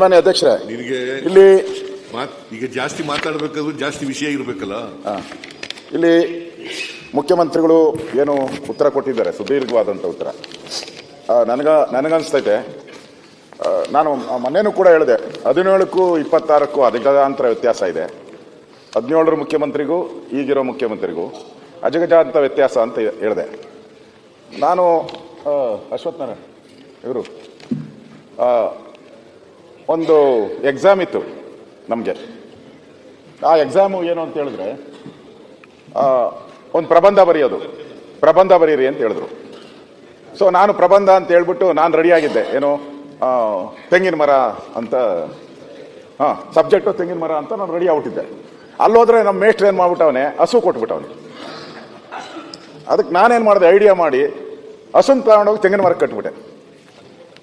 ಮಾನ್ಯ ಅಧ್ಯಕ್ಷರೇ ನಿಮಗೆ ಇಲ್ಲಿ ಮಾತ್ ಈಗ ಜಾಸ್ತಿ ಮಾತಾಡಬೇಕಾದ್ರೂ ಜಾಸ್ತಿ ವಿಷಯ ಇರಬೇಕಲ್ಲ? ಇಲ್ಲಿ ಮುಖ್ಯಮಂತ್ರಿಗಳು ಏನು ಉತ್ತರ ಕೊಟ್ಟಿದ್ದಾರೆ ಸುದೀರ್ಘವಾದಂಥ ಉತ್ತರ. ನನಗ ನನಗನ್ಸ್ತೈತೆ. ನಾನು ಮೊನ್ನೆನೂ ಕೂಡ ಹೇಳಿದೆ ಹದಿನೇಳಕ್ಕೂ ಇಪ್ಪತ್ತಾರಕ್ಕೂ ಅಧಿಕಾಂತರ ವ್ಯತ್ಯಾಸ ಇದೆ. ಹದಿನೇಳರ ಮುಖ್ಯಮಂತ್ರಿಗೂ ಈಗಿರೋ ಮುಖ್ಯಮಂತ್ರಿಗೂ ಅಜಗಜಾಂತ ವ್ಯತ್ಯಾಸ ಅಂತ ಹೇಳಿದೆ. ನಾನು ಅಶ್ವತ್ಥನಾರಾಯಣ ಅಶ್ವಥ್ ನಾರಾಯಣ್ ಇವರು. ಒಂದು ಎಕ್ಸಾಮ್ ಇತ್ತು ನಮಗೆ. ಆ ಎಕ್ಸಾಮು ಏನು ಅಂತ ಹೇಳಿದ್ರೆ ಒಂದು ಪ್ರಬಂಧ ಬರೆಯೋದು. ಪ್ರಬಂಧ ಬರೀರಿ ಅಂತ ಹೇಳಿದ್ರು. ಸೊ ನಾನು ಪ್ರಬಂಧ ಅಂತ ಹೇಳ್ಬಿಟ್ಟು ನಾನು ರೆಡಿಯಾಗಿದ್ದೆ ಏನು ತೆಂಗಿನ ಮರ ಅಂತ, ಹಾಂ ಸಬ್ಜೆಕ್ಟು ತೆಂಗಿನ ಮರ ಅಂತ ನಾನು ರೆಡಿ ಆಗ್ಬಿಟ್ಟಿದ್ದೆ. ಅಲ್ಲೋದ್ರೆ ನಮ್ಮ ಮೇಷ್ಟ್ರು ಏನು ಮಾಡ್ಬಿಟ್ಟವನೆ, ಹಸು ಕೊಟ್ಬಿಟ್ಟವನು. ಅದಕ್ಕೆ ನಾನೇನು ಮಾಡಿದೆ ಐಡಿಯಾ ಮಾಡಿ, ಹಸುನ್ ತಗೊಂಡೋಗಿ ತೆಂಗಿನ ಮರಕ್ಕೆ ಕಟ್ಬಿಟ್ಟೆ.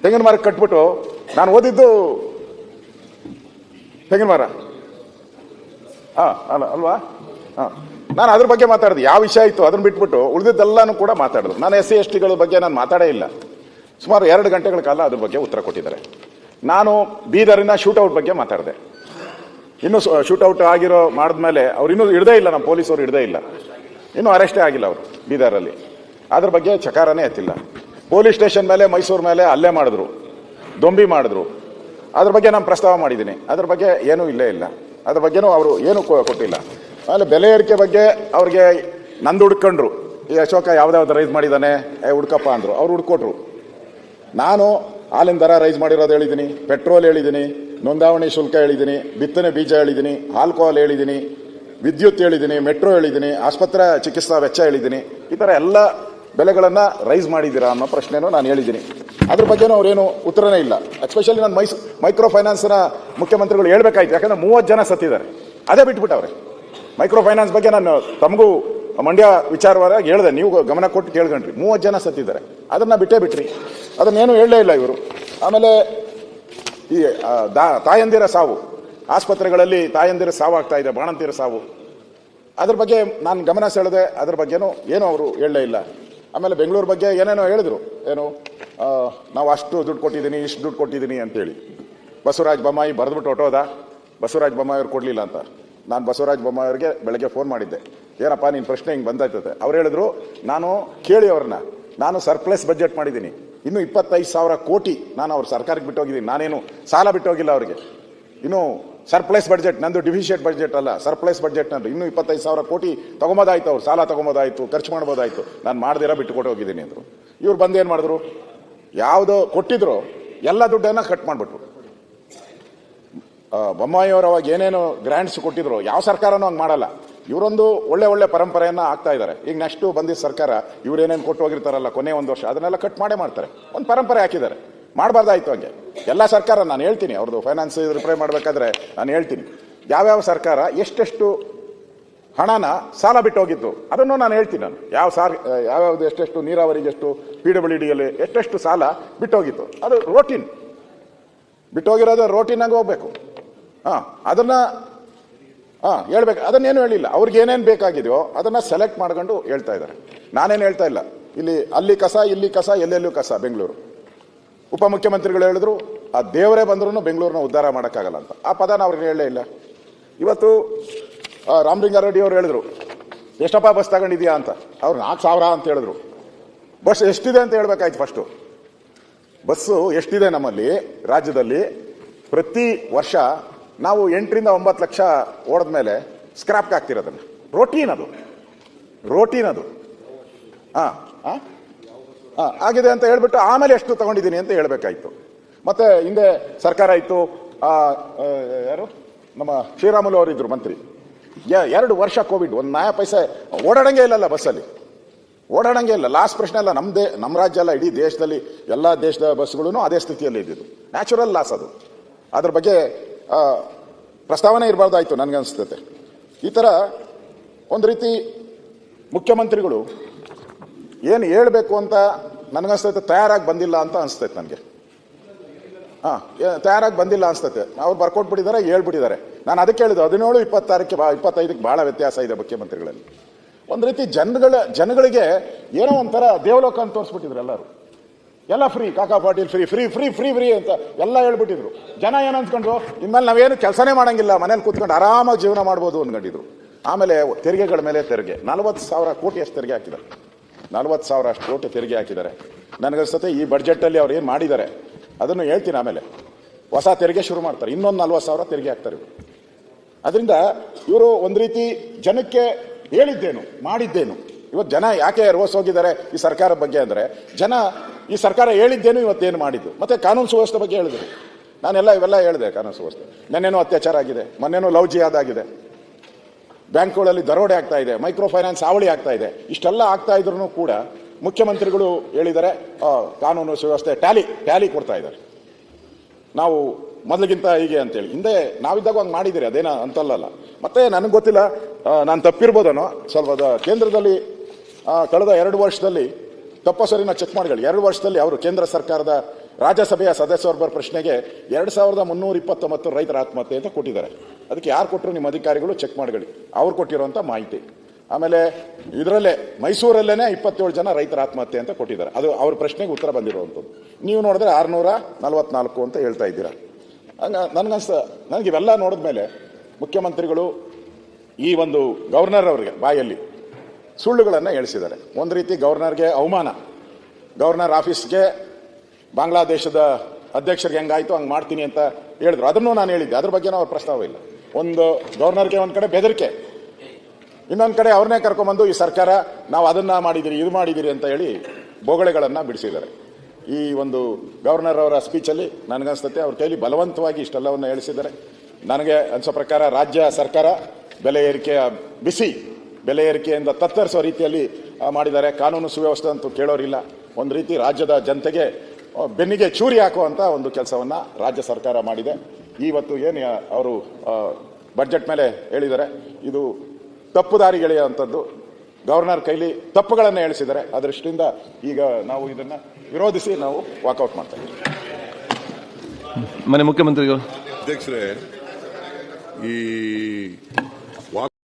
ತೆಂಗಿನ ಮರಕ್ಕೆ ಕಟ್ಬಿಟ್ಟು, ನಾನು ಓದಿದ್ದು ತೆಂಗಿನ ಮರ. ಹಾ ಅಲ್ಲ, ಅಲ್ವಾ? ಹಾಂ ನಾನು ಅದ್ರ ಬಗ್ಗೆ ಮಾತಾಡಿದೆ. ಯಾವ ವಿಷಯ ಇತ್ತು ಅದನ್ನ ಬಿಟ್ಬಿಟ್ಟು ಉಳಿದಿದ್ದೆಲ್ಲಾನು ಕೂಡ ಮಾತಾಡಿದ್ರು ನಾನು ಎಸ್ ಸಿ, ಎಸ್ ಟಿಗಳ ಬಗ್ಗೆ ನಾನು ಮಾತಾಡೇ ಇಲ್ಲ. ಸುಮಾರು ಎರಡು ಗಂಟೆಗಳ ಕಾಲ ಅದ್ರ ಬಗ್ಗೆ ಉತ್ತರ ಕೊಟ್ಟಿದ್ದಾರೆ. ನಾನು ಬೀದರಿನ ಶೂಟೌಟ್ ಬಗ್ಗೆ ಮಾತಾಡಿದೆ. ಇನ್ನೂ ಶೂಟೌಟ್ ಆಗಿರೋ, ಮಾಡಿದ್ಮೇಲೆ ಅವ್ರು ಇನ್ನೂ ಹಿಡ್ದೇ ಇಲ್ಲ, ನಮ್ಮ ಪೊಲೀಸರು ಹಿಡ್ದೇ ಇಲ್ಲ. ಇನ್ನೂ ಅರೆಸ್ಟೇ ಆಗಿಲ್ಲ ಅವರು ಬೀದರಲ್ಲಿ. ಅದ್ರ ಬಗ್ಗೆ ಚಕಾರನೇ ಎತ್ತಿಲ್ಲ. ಪೊಲೀಸ್ ಸ್ಟೇಷನ್ ಮೇಲೆ, ಮೈಸೂರು ಮೇಲೆ ಅಲ್ಲೇ ಮಾಡಿದ್ರು. ದೊಂಬಿ ಮಾಡಿದ್ರು. ಅದ್ರ ಬಗ್ಗೆ ನಾನು ಪ್ರಸ್ತಾವ ಮಾಡಿದ್ದೀನಿ. ಅದ್ರ ಬಗ್ಗೆ ಏನೂ ಇಲ್ಲೇ ಇಲ್ಲ. ಅದ್ರ ಬಗ್ಗೆನೂ ಅವರು ಏನೂ ಕೊಟ್ಟಿಲ್ಲ. ಆಮೇಲೆ ಬೆಲೆ ಏರಿಕೆ ಬಗ್ಗೆ ಅವ್ರಿಗೆ ನಂದು ಹುಡ್ಕೊಂಡ್ರು. ಈ ಅಶೋಕ ಯಾವ್ದಾವ್ದು ರೈಸ್ ಮಾಡಿದ್ದಾನೆ? ಏ, ಹುಡ್ಕಪ್ಪ ಅಂದರು. ಅವ್ರು ಹುಡ್ಕೊಟ್ರು. ನಾನು ಹಾಲಿನ ದರ ರೈಸ್ ಮಾಡಿರೋದು ಹೇಳಿದ್ದೀನಿ. ಪೆಟ್ರೋಲ್ ಹೇಳಿದ್ದೀನಿ. ನೋಂದಾವಣಿ ಶುಲ್ಕ ಹೇಳಿದ್ದೀನಿ. ಬಿತ್ತನೆ ಬೀಜ ಹೇಳಿದ್ದೀನಿ. ಆಲ್ಕೋಹಾಲ್ ಹೇಳಿದ್ದೀನಿ. ವಿದ್ಯುತ್ ಹೇಳಿದ್ದೀನಿ. ಮೆಟ್ರೋ ಹೇಳಿದ್ದೀನಿ. ಆಸ್ಪತ್ರೆ ಚಿಕಿತ್ಸಾ ವೆಚ್ಚ ಹೇಳಿದ್ದೀನಿ. ಈ ಥರ ಎಲ್ಲ ಬೆಲೆಗಳನ್ನು ರೈಸ್ ಮಾಡಿದ್ದೀರಾ ಅನ್ನೋ ಪ್ರಶ್ನೆಯೂ ನಾನು ಹೇಳಿದ್ದೀನಿ. ಅದ್ರ ಬಗ್ಗೆನೂ ಅವ್ರೇನು ಉತ್ತರನೇ ಇಲ್ಲ. ಎಸ್ಪೆಷಲಿ ನಾನು ಮೈಸ್ ಮೈಕ್ರೋ ಫೈನಾನ್ಸ್ನ ಮುಖ್ಯಮಂತ್ರಿಗಳು ಹೇಳ್ಬೇಕಾಯ್ತು. ಯಾಕಂದ್ರೆ ಮೂವತ್ತು ಜನ ಸತ್ತಿದ್ದಾರೆ. ಅದೇ ಬಿಟ್ಬಿಟ್ಟವ್ರೆ. ಮೈಕ್ರೋ ಫೈನಾನ್ಸ್ ಬಗ್ಗೆ ನಾನು ತಮಗೂ ಮಂಡ್ಯ ವಿಚಾರವಾಗಿ ಹೇಳಿದೆ. ನೀವು ಗಮನ ಕೊಟ್ಟು ಕೇಳ್ಕೊಂಡ್ರಿ. ಮೂವತ್ತು ಜನ ಸತ್ತಿದ್ದಾರೆ. ಅದನ್ನು ಬಿಟ್ಟೇ ಬಿಟ್ರಿ. ಅದನ್ನೇನು ಹೇಳಲೇ ಇಲ್ಲ ಇವರು. ಆಮೇಲೆ ಈ ದಾ- ತಾಯಂದಿರ ಸಾವು. ಆಸ್ಪತ್ರೆಗಳಲ್ಲಿ ತಾಯಂದಿರ ಸಾವು ಆಗ್ತಾ ಇದೆ. ಬಾಣಂತಿರ ಸಾವು. ಅದ್ರ ಬಗ್ಗೆ ನಾನು ಗಮನ ಸೆಳೆದೆ. ಅದ್ರ ಬಗ್ಗೆನೂ ಏನೂ ಅವರು ಹೇಳಲೇ ಇಲ್ಲ. ಆಮೇಲೆ ಬೆಂಗಳೂರು ಬಗ್ಗೆ ಏನೇನೋ ಹೇಳಿದ್ರು. ಏನು? ನಾವು ಅಷ್ಟು ದುಡ್ಡು ಕೊಟ್ಟಿದ್ದೀನಿ, ಇಷ್ಟು ದುಡ್ಡು ಕೊಟ್ಟಿದ್ದೀನಿ ಅಂತೇಳಿ. ಬಸವರಾಜ ಬೊಮ್ಮಾಯಿ ಬರೆದ್ಬಿಟ್ಟು ಹೊಟ್ಟೋದ ಬಸವರಾಜ ಬೊಮ್ಮಾಯಿ ಅವ್ರು ಕೊಡಲಿಲ್ಲ ಅಂತ. ನಾನು ಬಸವರಾಜ ಬೊಮ್ಮಾಯಿ ಅವ್ರಿಗೆ ಬೆಳಗ್ಗೆ ಫೋನ್ ಮಾಡಿದ್ದೆ. ಏನಪ್ಪ ನಿನ್ನ ಪ್ರಶ್ನೆ ಹಿಂಗೆ ಬಂದಾಯ್ತದೆ? ಅವ್ರು ಹೇಳಿದ್ರು, ನಾನು ಕೇಳಿ ಅವ್ರನ್ನ. ನಾನು ಸರ್ಪ್ಲಸ್ ಬಜೆಟ್ ಮಾಡಿದ್ದೀನಿ. ಇನ್ನು ಇಪ್ಪತ್ತೈದು ಸಾವಿರ ಕೋಟಿ ನಾನು ಅವ್ರ ಸರ್ಕಾರಕ್ಕೆ ಬಿಟ್ಟೋಗಿದ್ದೀನಿ. ನಾನೇನು ಸಾಲ ಬಿಟ್ಟೋಗಿಲ್ಲ ಅವ್ರಿಗೆ. ಇನ್ನು ಸರ್ಪ್ಲೈಸ್ ಬಜೆಟ್, ನಂದು ಡಿಫಿಷಿಯಟ್ ಬಜೆಟ್ ಅಲ್ಲ. ಸರ್ಪ್ಲೈಸ್ ಬಜೆಟ್ ನಂದು. ಇನ್ನೂ ಇಪ್ಪತ್ತೈದು ಸಾವಿರ ಕೋಟಿ ತಗೊಂಬೋದಾಯ್ತು ಅವ್ರು. ಸಾಲ ತಗೊಂಬೋದಾಯ್ತು, ಖರ್ಚು ಮಾಡ್ಬೋದಾಯ್ತು. ನಾನು ಮಾಡ್ದಿರ ಬಿಟ್ಟು ಕೊಟ್ಟು ಹೋಗಿದ್ದೀನಿ ಅಂದರು. ಇವ್ರು ಬಂದು ಏನು ಮಾಡಿದ್ರು? ಯಾವುದೋ ಕೊಟ್ಟಿದ್ರು, ಎಲ್ಲ ದುಡ್ಡನ್ನ ಕಟ್ ಮಾಡಿಬಿಟ್ರು. ಬೊಮ್ಮಾಯಿ ಅವರು ಅವಾಗ ಏನೇನು ಗ್ರ್ಯಾಂಡ್ಸ್ ಕೊಟ್ಟಿದ್ರು, ಯಾವ ಸರ್ಕಾರನೂ ಹಂಗೆ ಮಾಡಲ್ಲ. ಇವರೊಂದು ಒಳ್ಳೆ ಒಳ್ಳೆ ಪರಂಪರೆಯನ್ನ ಆಗ್ತಾ ಇದ್ದಾರೆ ಈಗ ನೆಕ್ಸ್ಟ್ ಬಂದಿದ್ದ ಸರ್ಕಾರ ಇವ್ರೇನೇನು ಕೊಟ್ಟು ಹೋಗಿರ್ತಾರಲ್ಲ, ಕೊನೆ ಒಂದು ವರ್ಷ, ಅದನ್ನೆಲ್ಲ ಕಟ್ ಮಾಡೇ ಮಾಡ್ತಾರೆ. ಒಂದು ಪರಂಪರೆ ಹಾಕಿದ್ದಾರೆ. ಮಾಡಬಾರ್ದಾಯ್ತು ಹಂಗೆ. ಎಲ್ಲ ಸರ್ಕಾರ, ನಾನು ಹೇಳ್ತೀನಿ ಅವ್ರದ್ದು ಫೈನಾನ್ಸ್ ರಿಪ್ರೈ ಮಾಡಬೇಕಾದ್ರೆ ನಾನು ಹೇಳ್ತೀನಿ. ಯಾವ್ಯಾವ ಸರ್ಕಾರ, ಎಷ್ಟೆಷ್ಟು ಹಣನ ಸಾಲ ಬಿಟ್ಟು ಹೋಗಿತ್ತು ಅದನ್ನು ನಾನು ಹೇಳ್ತೀನಿ ನಾನು. ಯಾವ ಸಾರ್, ಯಾವ್ಯಾವ್ದು ಎಷ್ಟೆಷ್ಟು ನೀರಾವರಿಗೆ ಎಷ್ಟು ಪಿ ಡಬ್ಲ್ಯೂ ಡಿಯಲ್ಲಿ ಎಷ್ಟೆಷ್ಟು ಸಾಲ ಬಿಟ್ಟು ಹೋಗಿತ್ತು. ಅದು ರೋಟೀನ್ ಬಿಟ್ಟೋಗಿರೋದು ರೋಟೀನಾಗ ಹೋಗ್ಬೇಕು. ಹಾಂ, ಅದನ್ನ, ಹಾಂ, ಹೇಳ್ಬೇಕು. ಅದನ್ನೇನು ಹೇಳಿಲ್ಲ. ಅವ್ರಿಗೆ ಏನೇನು ಬೇಕಾಗಿದೆಯೋ ಅದನ್ನ ಸೆಲೆಕ್ಟ್ ಮಾಡ್ಕೊಂಡು ಹೇಳ್ತಾ ಇದ್ದಾರೆ. ನಾನೇನು ಹೇಳ್ತಾ ಇಲ್ಲ. ಇಲ್ಲಿ, ಅಲ್ಲಿ ಕಸ, ಇಲ್ಲಿ ಕಸ, ಎಲ್ಲೆಲ್ಲೂ ಕಸ, ಬೆಂಗಳೂರು. ಉಪಮುಖ್ಯಮಂತ್ರಿಗಳು ಹೇಳಿದ್ರು, ಆ ದೇವರೇ ಬಂದ್ರೂ ಬೆಂಗಳೂರನ್ನ ಉದ್ಧಾರ ಮಾಡೋಕ್ಕಾಗಲ್ಲ ಅಂತ. ಆ ಪದನ ಅವ್ರಿಗೆ ಹೇಳಲೇ ಇಲ್ಲ. ಇವತ್ತು ರಾಮಲಿಂಗಾರೆಡ್ಡಿ ಅವರು ಹೇಳಿದ್ರು, ಎಷ್ಟಪ್ಪ ಬಸ್ ತಗೊಂಡಿದ್ಯಾ ಅಂತ. ಅವ್ರು ನಾಲ್ಕು ಸಾವಿರ ಅಂತ ಹೇಳಿದ್ರು. ಬಸ್ ಎಷ್ಟಿದೆ ಅಂತ ಹೇಳ್ಬೇಕಾಯ್ತು ಫಸ್ಟು ಬಸ್ಸು ಎಷ್ಟಿದೆ ನಮ್ಮಲ್ಲಿ, ರಾಜ್ಯದಲ್ಲಿ, ಪ್ರತಿ ವರ್ಷ ನಾವು ಎಂಟರಿಂದ ಒಂಬತ್ತು ಲಕ್ಷ ಓಡಿದ ಮೇಲೆ ಸ್ಕ್ರಾಪ್ಗೆ ಹಾಕ್ತಿರೋದನ್ನು ರೋಟೀನ್ ಅದು. ರೋಟೀನ್ ಅದು. ಹಾಂ ಹಾಂ ಹಾಂ ಆಗಿದೆ ಅಂತ ಹೇಳ್ಬಿಟ್ಟು ಆಮೇಲೆ ಎಷ್ಟು ತಗೊಂಡಿದ್ದೀನಿ ಅಂತ ಹೇಳಬೇಕಾಯ್ತು. ಮತ್ತೆ ಹಿಂದೆ ಸರ್ಕಾರ ಇತ್ತು ಯಾರು? ನಮ್ಮ ಶ್ರೀರಾಮುಲು ಅವರಿದ್ದರು ಮಂತ್ರಿ. ಎರಡು ವರ್ಷ ಕೋವಿಡ್. ಒಂದು ನಾಯ ಪೈಸೆ ಓಡಾಡಂಗೆ ಇಲ್ಲಲ್ಲ ಬಸ್ಸಲ್ಲಿ. ಓಡಾಡಂಗೆ ಇಲ್ಲ. ಲಾಸ್ಟ್ ಪ್ರಶ್ನೆ ಅಲ್ಲ ನಮ್ಮ ದೇ ನಮ್ಮ ರಾಜ್ಯ ಅಲ್ಲ, ಇಡೀ ದೇಶದಲ್ಲಿ ಎಲ್ಲ ದೇಶದ ಬಸ್ಗಳೂ ಅದೇ ಸ್ಥಿತಿಯಲ್ಲಿ ಇದ್ದಿದ್ದು. ನ್ಯಾಚುರಲ್ ಲಾಸ್ ಅದು. ಅದ್ರ ಬಗ್ಗೆ ಪ್ರಸ್ತಾವನೆ ಇರಬಾರ್ದಾಯ್ತು ನನಗನ್ಸ್ತತೆ ಈ ಥರ ಒಂದು ರೀತಿ ಮುಖ್ಯಮಂತ್ರಿಗಳು ಏನು ಹೇಳಬೇಕು ಅಂತ ನನಗನ್ಸ್ತೈತೆ ತಯಾರಾಗಿ ಬಂದಿಲ್ಲ ಅಂತ ಅನಿಸ್ತೈತೆ ನನಗೆ. ಹಾಂ ತಯಾರಾಗಿ ಬಂದಿಲ್ಲ ಅನಿಸ್ತತೆ. ಅವ್ರು ಬರ್ಕೊಟ್ಬಿಟ್ಟಿದ್ದಾರೆ ಹೇಳ್ಬಿಟ್ಟಿದ್ದಾರೆ ನಾನು ಅದಕ್ಕೆ ಹೇಳಿದ್ದು, ಹದಿನೇಳು, ಇಪ್ಪತ್ತಾರಕ್ಕೆ ಬಾ, ಇಪ್ಪತ್ತೈದಕ್ಕೆ ಭಾಳ ವ್ಯತ್ಯಾಸ ಇದೆ ಮುಖ್ಯಮಂತ್ರಿಗಳಲ್ಲಿ. ಒಂದು ರೀತಿ ಜನಗಳ, ಜನಗಳಿಗೆ ಏನೋ ಒಂಥರ ದೇವಲೋಕ ಅಂತ ತೋರಿಸ್ಬಿಟ್ಟಿದ್ರು ಎಲ್ಲರೂ. ಎಲ್ಲ free, Kaka Patil free free free free free ಅಂತ ಎಲ್ಲ ಹೇಳ್ಬಿಟ್ಟಿದ್ರು. ಜನ ಏನು ಅನ್ಸ್ಕೊಂಡ್ರು ಇನ್ಮೇಲೆ ನಾವೇನು ಕೆಲಸನೇ ಮಾಡೋಂಗಿಲ್ಲ, ಮನೇಲಿ ಕೂತ್ಕೊಂಡು ಆರಾಮಾಗಿ ಜೀವನ ಮಾಡ್ಬೋದು ಅಂದ್ಕೊಂಡಿದ್ರು ಆಮೇಲೆ ತೆರಿಗೆಗಳ ಮೇಲೆ ತೆರಿಗೆ. ನಲವತ್ತು ಸಾವಿರ ಕೋಟಿ ಅಷ್ಟು ತೆರಿಗೆ ಹಾಕಿದ್ದಾರೆ. ನಲ್ವತ್ತು ಸಾವಿರ ಅಷ್ಟು ಕೋಟಿ ತೆರಿಗೆ ಹಾಕಿದ್ದಾರೆ. ನನಗನ್ಸುತ್ತೆ ಈ ಬಡ್ಜೆಟಲ್ಲಿ ಅವ್ರು ಏನು ಮಾಡಿದ್ದಾರೆ. ಅದನ್ನು ಹೇಳ್ತೀನಿ ಆಮೇಲೆ. ಹೊಸ ತೆರಿಗೆ ಶುರು ಮಾಡ್ತಾರೆ. ಇನ್ನೊಂದು ನಲ್ವತ್ತು ಸಾವಿರ ತೆರಿಗೆ ಹಾಕ್ತಾರೆ ಇವರು. ಅದರಿಂದ ಇವರು ಒಂದು ರೀತಿ ಜನಕ್ಕೆ ಹೇಳಿದ್ದೇನು, ಮಾಡಿದ್ದೇನು. ಇವತ್ತು ಜನ ಯಾಕೆ ರೋಸ್ ಹೋಗಿದ್ದಾರೆ ಈ ಸರ್ಕಾರ ಬಗ್ಗೆ ಅಂದರೆ, ಜನ ಈ ಸರ್ಕಾರ ಹೇಳಿದ್ದೇನು ಇವತ್ತೇನು ಮಾಡಿದ್ದು. ಮತ್ತೆ ಕಾನೂನು ಸುವ್ಯವಸ್ಥೆ ಬಗ್ಗೆ ಹೇಳಿದ್ರು. ನಾನೆಲ್ಲ ಇವೆಲ್ಲ ಹೇಳಿದೆ ಕಾನೂನು ಸುವ್ಯವಸ್ಥೆ. ನೆನ್ನೇನೋ ಅತ್ಯಾಚಾರ ಆಗಿದೆ, ಮೊನ್ನೆನೋ ಲವ್ ಜಿಯಾದ್ ಆಗಿದೆ. ಬ್ಯಾಂಕ್ಗಳಲ್ಲಿ ದರೋಡೆ ಆಗ್ತಾ ಇದೆ, ಮೈಕ್ರೋ ಫೈನಾನ್ಸ್ ಹಾವಳಿ ಆಗ್ತಾ ಇದೆ. ಇಷ್ಟೆಲ್ಲ ಆಗ್ತಾ ಇದ್ರು ಕೂಡ ಮುಖ್ಯಮಂತ್ರಿಗಳು ಹೇಳಿದ್ದಾರೆ ಕಾನೂನು ಸುವ್ಯವಸ್ಥೆ ಟ್ಯಾಲಿ ಟ್ಯಾಲಿ ಕೊಡ್ತಾ ಇದ್ದಾರೆ. ನಾವು ಮೊದಲಿಗಿಂತ ಹೀಗೆ ಅಂತೇಳಿ. ಹಿಂದೆ ನಾವಿದ್ದಾಗ ಹಂಗೆ ಮಾಡಿದ್ದೀರಿ, ಅದೇನ ಅಂತಲ್ಲಲ್ಲ. ಮತ್ತೆ ನನಗೆ ಗೊತ್ತಿಲ್ಲ ನಾನು ತಪ್ಪಿರ್ಬೋದನೋ, ಸ್ವಲ್ಪ ಕೇಂದ್ರದಲ್ಲಿ ಕಳೆದ ಎರಡು ವರ್ಷದಲ್ಲಿ ತಪ್ಪಸರಿನ ಚೆಕ್ ಮಾಡಿಗಳು ಎರಡು ವರ್ಷದಲ್ಲಿ ಅವರು ಕೇಂದ್ರ ಸರ್ಕಾರದ ರಾಜ್ಯಸಭೆಯ ಸದಸ್ಯರೊಬ್ಬರ ಪ್ರಶ್ನೆಗೆ ಎರಡು ಸಾವಿರದ ಮುನ್ನೂರ ಇಪ್ಪತ್ತೊಂಬತ್ತು ರೈತರ ಆತ್ಮಹತ್ಯೆ ಅಂತ ಕೊಟ್ಟಿದ್ದಾರೆ. ಅದಕ್ಕೆ ಯಾರು ಕೊಟ್ಟರು ನಿಮ್ಮ ಅಧಿಕಾರಿಗಳು ಚೆಕ್ ಮಾಡಿಕೊಳ್ಳಿ. ಅವ್ರು ಕೊಟ್ಟಿರುವಂಥ ಮಾಹಿತಿ. ಆಮೇಲೆ ಇದರಲ್ಲೇ ಮೈಸೂರಲ್ಲೇ ಇಪ್ಪತ್ತೇಳು ಜನ ರೈತರ ಆತ್ಮಹತ್ಯೆ ಅಂತ ಕೊಟ್ಟಿದ್ದಾರೆ. ಅದು ಅವ್ರ ಪ್ರಶ್ನೆಗೆ ಉತ್ತರ ಬಂದಿರುವಂಥದ್ದು. ನೀವು ನೋಡಿದ್ರೆ ಆರುನೂರ ನಲವತ್ನಾಲ್ಕು ಅಂತ ಹೇಳ್ತಾ ಇದ್ದೀರಾ. ಹಂಗ ನನಗನ್ಸ, ನನಗೆ ಇವೆಲ್ಲ ನೋಡಿದ ಮೇಲೆ ಮುಖ್ಯಮಂತ್ರಿಗಳು ಈ ಒಂದು ಗವರ್ನರ್ ಅವರಿಗೆ ಬಾಯಲ್ಲಿ ಸುಳ್ಳುಗಳನ್ನು ಹೇಳಿಸಿದ್ದಾರೆ. ಒಂದು ರೀತಿ ಗವರ್ನರ್ಗೆ ಅವಮಾನ. ಗವರ್ನರ್ ಆಫೀಸ್ಗೆ ಬಾಂಗ್ಲಾದೇಶದ ಅಧ್ಯಕ್ಷರಿಗೆ ಹೆಂಗಾಯ್ತು, ಹಂಗೆ ಮಾಡ್ತೀನಿ ಅಂತ ಹೇಳಿದ್ರು. ಅದನ್ನು ನಾನು ಹೇಳಿದ್ದೆ. ಅದ್ರ ಬಗ್ಗೆ ಅವ್ರ ಪ್ರಸ್ತಾವ ಇಲ್ಲ. ಒಂದು ಗವರ್ನರ್ಗೆ ಒಂದು ಕಡೆ ಬೆದರಿಕೆ. ಇನ್ನೊಂದು ಕಡೆ ಅವ್ರನ್ನೇ ಕರ್ಕೊಂಡ್ಬಂದು ಈ ಸರ್ಕಾರ, ನಾವು ಅದನ್ನ ಮಾಡಿದಿರಿ, ಇದು ಮಾಡಿದಿರಿ ಅಂತ ಹೇಳಿ ಬೊಗಳೆಗಳನ್ನು ಬಿಡಿಸಿದ್ದಾರೆ. ಈ ಒಂದು ಗವರ್ನರ್ ಅವರ ಸ್ಪೀಚಲ್ಲಿ ನನಗನ್ಸುತ್ತೆ ಅವ್ರ ಕೈಲಿ ಬಲವಂತವಾಗಿ ಇಷ್ಟೆಲ್ಲವನ್ನು ಹೇಳಿಸಿದ್ದಾರೆ. ನನಗೆ ಅನಿಸೋ ಪ್ರಕಾರ ರಾಜ್ಯ ಸರ್ಕಾರ ಬೆಲೆ ಏರಿಕೆಯ ಬಿಸಿ ಬೆಲೆ ಏರಿಕೆಯಿಂದ ತತ್ತರಿಸೋ ರೀತಿಯಲ್ಲಿ ಮಾಡಿದ್ದಾರೆ. ಕಾನೂನು ಸುವ್ಯವಸ್ಥೆ ಅಂತೂ ಕೇಳೋರಿಲ್ಲ. ಒಂದು ರೀತಿ ರಾಜ್ಯದ ಜನತೆಗೆ ಬೆನ್ನಿಗೆ ಚೂರಿ ಹಾಕುವಂಥ ಒಂದು ಕೆಲಸವನ್ನು ರಾಜ್ಯ ಸರ್ಕಾರ ಮಾಡಿದೆ. ಇವತ್ತು ಏನು ಅವರು ಬಜೆಟ್ ಮೇಲೆ ಹೇಳಿದ್ದಾರೆ. ಇದು ತಪ್ಪು ದಾರಿಗೆಳೆಯುವಂಥದ್ದು ಗವರ್ನರ್ ಕೈಲಿ ತಪ್ಪುಗಳನ್ನು ಹೇಳಿಸಿದ್ದಾರೆ. ಆ ದೃಷ್ಟಿಯಿಂದ ಈಗ ನಾವು ಇದನ್ನ ವಿರೋಧಿಸಿ ನಾವು ವಾಕೌಟ್ ಮಾಡ್ತಾ ಇದ್ದೀವಿ. ಮನೆ ಮುಖ್ಯಮಂತ್ರಿಗಳು. ಅಧ್ಯಕ್ಷರೇ ಈ